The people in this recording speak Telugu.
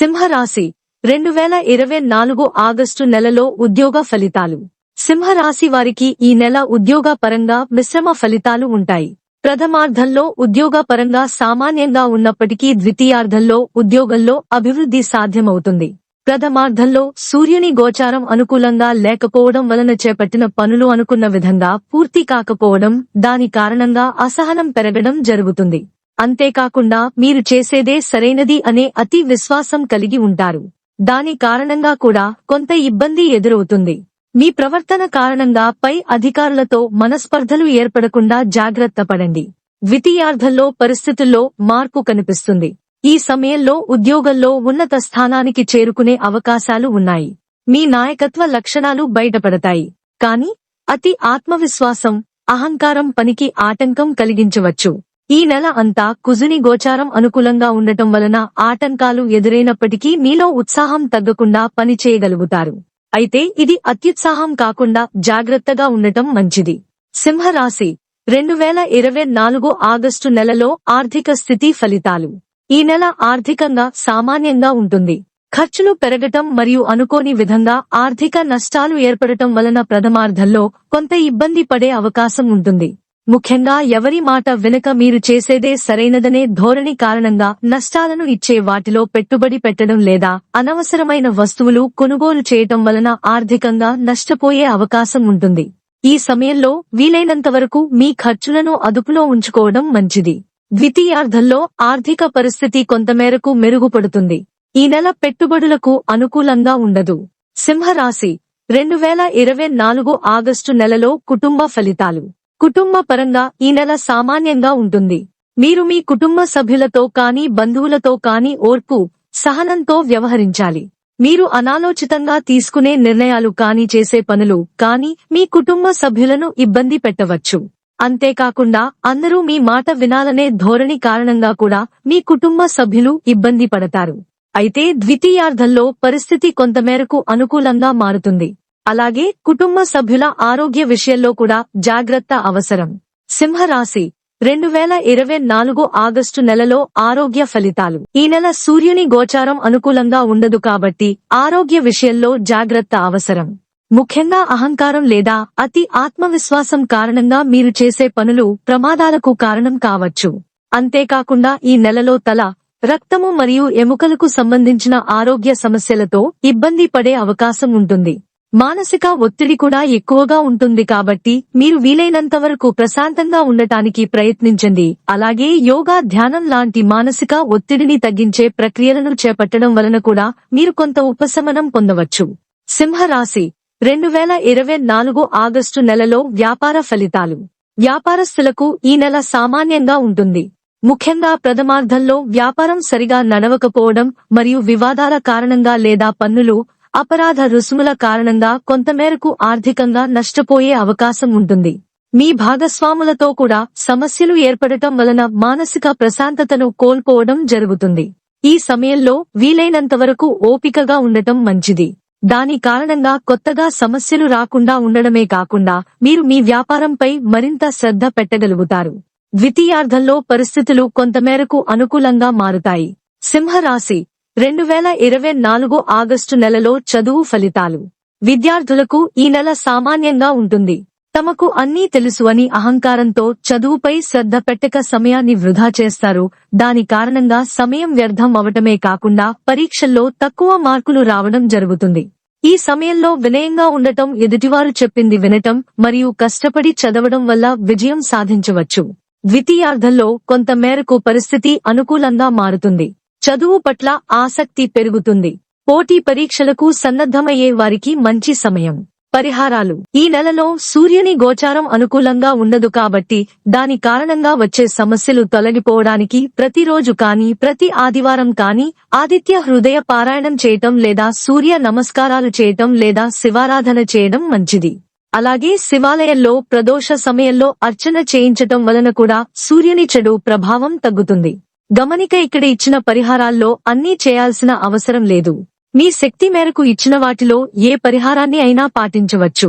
సింహరాశి రెండు వేల ఇరవై నాలుగు ఆగస్టు నెలలో ఉద్యోగ ఫలితాలు. సింహరాశి వారికి ఈ నెల ఉద్యోగ పరంగా మిశ్రమ ఫలితాలు ఉంటాయి. ప్రథమార్థంలో ఉద్యోగ పరంగా సామాన్యంగా ఉన్నప్పటికీ ద్వితీయార్థంలో ఉద్యోగంలో అభివృద్ధి సాధ్యమవుతుంది. ప్రథమార్థంలో సూర్యుని గోచారం అనుకూలంగా లేకపోవడం వలన చేపట్టిన పనులు అనుకున్న విధంగా పూర్తి కాకపోవడం దాని కారణంగా అసహనం పెరగడం జరుగుతుంది. అంతేకాకుండా మీరు చేసేదే సరైనది అనే అతి విశ్వాసం కలిగి ఉంటారు. దాని కారణంగా కూడా కొంత ఇబ్బంది ఎదురవుతుంది. మీ ప్రవర్తన కారణంగా పై అధికారులతో మనస్పర్ధలు ఏర్పడకుండా జాగ్రత్త పడండి. ద్వితీయార్థంలో పరిస్థితుల్లో మార్పు కనిపిస్తుంది. ఈ సమయంలో ఉద్యోగంలో ఉన్నత స్థానానికి చేరుకునే అవకాశాలు ఉన్నాయి. మీ నాయకత్వ లక్షణాలు బయటపడతాయి. కానీ అతి ఆత్మవిశ్వాసం అహంకారం పనికి ఆటంకం కలిగించవచ్చు. ఈ నెల అంతా కుజుని గోచారం అనుకూలంగా ఉండటం వలన ఆటంకాలు ఎదురైనప్పటికీ మీలో ఉత్సాహం తగ్గకుండా పని చేయగలుగుతారు. అయితే ఇది అత్యుత్సాహం కాకుండా జాగ్రత్తగా ఉండటం మంచిది. సింహరాశి. రెండు వేల ఇరవై నాలుగు ఆగస్టు నెలలో ఆర్థిక స్థితి ఫలితాలు. ఈ నెల ఆర్థికంగా సామాన్యంగా ఉంటుంది. ఖర్చులు పెరగటం మరియు అనుకోని విధంగా ఆర్థిక నష్టాలు ఏర్పడటం వలన ప్రథమార్థంలో కొంత ఇబ్బంది పడే అవకాశం ఉంటుంది. ముఖ్యంగా ఎవరి మాట వెనుక మీరు చేసేదే సరైనదనే ధోరణి కారణంగా నష్టాలను ఇచ్చే వాటిలో పెట్టుబడి పెట్టడం లేదా అనవసరమైన వస్తువులు కొనుగోలు చేయటం వలన ఆర్థికంగా నష్టపోయే అవకాశం ఉంటుంది. ఈ సమయంలో వీలైనంత వరకు మీ ఖర్చులను అదుపులో ఉంచుకోవడం మంచిది. ద్వితీయార్థంలో ఆర్థిక పరిస్థితి కొంతమేరకు మెరుగుపడుతుంది. ఈ నెల పెట్టుబడులకు అనుకూలంగా ఉండదు. సింహరాశి. రెండు వేల ఇరవై నాలుగు ఆగస్టు నెలలో కుటుంబ ఫలితాలు. కుటుంబ పరంగా ఈ నెల సామాన్యంగా ఉంటుంది. మీరు మీ కుటుంబ సభ్యులతో కానీ బంధువులతో కానీ ఓర్పు సహనంతో వ్యవహరించాలి. మీరు అనాలోచితంగా తీసుకునే నిర్ణయాలు కానీ చేసే పనులు కానీ మీ కుటుంబ సభ్యులను ఇబ్బంది పెట్టవచ్చు. అంతేకాకుండా అందరూ మీ మాట వినాలనే ధోరణి కారణంగా కూడా మీ కుటుంబ సభ్యులు ఇబ్బంది పడతారు. అయితే ద్వితీయార్థంలో పరిస్థితి కొంతమేరకు అనుకూలంగా మారుతుంది. అలాగే కుటుంబ సభ్యుల ఆరోగ్య విషయంలో కూడా జాగ్రత్త అవసరం. సింహరాశి రెండు వేల ఇరవై నాలుగు ఆగస్టు నెలలో ఆరోగ్య ఫలితాలు. ఈ నెల సూర్యుని గోచారం అనుకూలంగా ఉండదు కాబట్టి ఆరోగ్య విషయంలో జాగ్రత్త అవసరం. ముఖ్యంగా అహంకారం లేదా అతి ఆత్మవిశ్వాసం కారణంగా మీరు చేసే పనులు ప్రమాదాలకు కారణం కావచ్చు. అంతేకాకుండా ఈ నెలలో తల రక్తము మరియు ఎముకలకు సంబంధించిన ఆరోగ్య సమస్యలతో ఇబ్బంది పడే అవకాశం ఉంటుంది. మానసిక ఒత్తిడి కూడా ఎక్కువగా ఉంటుంది కాబట్టి మీరు వీలైనంత వరకు ప్రశాంతంగా ఉండటానికి ప్రయత్నించండి. అలాగే యోగా ధ్యానం లాంటి మానసిక ఒత్తిడిని తగ్గించే ప్రక్రియలను చేపట్టడం వలన కూడా మీరు కొంత ఉపశమనం పొందవచ్చు. సింహరాశి రెండు వేల ఇరవై నాలుగు ఆగస్టు నెలలో వ్యాపార ఫలితాలు. వ్యాపారస్తులకు ఈ నెల సామాన్యంగా ఉంటుంది. ముఖ్యంగా ప్రథమార్థంలో వ్యాపారం సరిగా నడవకపోవడం మరియు వివాదాల కారణంగా లేదా పన్నులు అపరాధ రుసుముల కారణంగా కొంతమేరకు ఆర్థికంగా నష్టపోయే అవకాశం ఉంటుంది. మీ భాగస్వాములతో కూడా సమస్యలు ఏర్పడటం వలన మానసిక ప్రశాంతతను కోల్పోవడం జరుగుతుంది. ఈ సమయంలో వీలైనంతవరకు ఓపికగా ఉండటం మంచిది. దాని కారణంగా కొత్తగా సమస్యలు రాకుండా ఉండడమే కాకుండా మీరు మీ వ్యాపారంపై మరింత శ్రద్ధ పెట్టగలుగుతారు. ద్వితీయార్థంలో పరిస్థితులు కొంతమేరకు అనుకూలంగా మారుతాయి. సింహరాశి రెండు వేల ఇరవై నాలుగు ఆగస్టు నెలలో చదువు ఫలితాలు. విద్యార్థులకు ఈ నెల సామాన్యంగా ఉంటుంది. తమకు అన్నీ తెలుసు అని అహంకారంతో చదువుపై శ్రద్ధ పెట్టక సమయాన్ని వృధా చేస్తారు. దాని కారణంగా సమయం వ్యర్థం అవటమే కాకుండా పరీక్షల్లో తక్కువ మార్కులు రావడం జరుగుతుంది. ఈ సమయంలో వినయంగా ఉండటం ఎదుటివారు చెప్పింది వినటం మరియు కష్టపడి చదవడం వల్ల విజయం సాధించవచ్చు. ద్వితీయార్థంలో కొంత మేరకు పరిస్థితి అనుకూలంగా మారుతుంది. చదువు పట్ల ఆసక్తి పెరుగుతుంది. పోటీ పరీక్షలకు సన్నద్ధమయ్యే వారికి మంచి సమయం. పరిహారాలు. ఈ నెలలో సూర్యుని గోచారం అనుకూలంగా ఉండదు కాబట్టి దాని కారణంగా వచ్చే సమస్యలు తొలగిపోవడానికి ప్రతిరోజు కాని ప్రతి ఆదివారం కాని ఆదిత్య హృదయ పారాయణం చేయటం లేదా సూర్య నమస్కారాలు చేయటం లేదా శివారాధన చేయడం మంచిది. అలాగే శివాలయంలో ప్రదోష సమయంలో అర్చన చేయించటం వలన కూడా సూర్యుని చెడు ప్రభావం తగ్గుతుంది. గమనిక ఇక్కడ ఇచ్చిన పరిహారాల్లో అన్నీ చేయాల్సిన అవసరం లేదు. మీ శక్తి మేరకు ఇచ్చిన వాటిలో ఏ పరిహారాన్ని అయినా పాటించవచ్చు.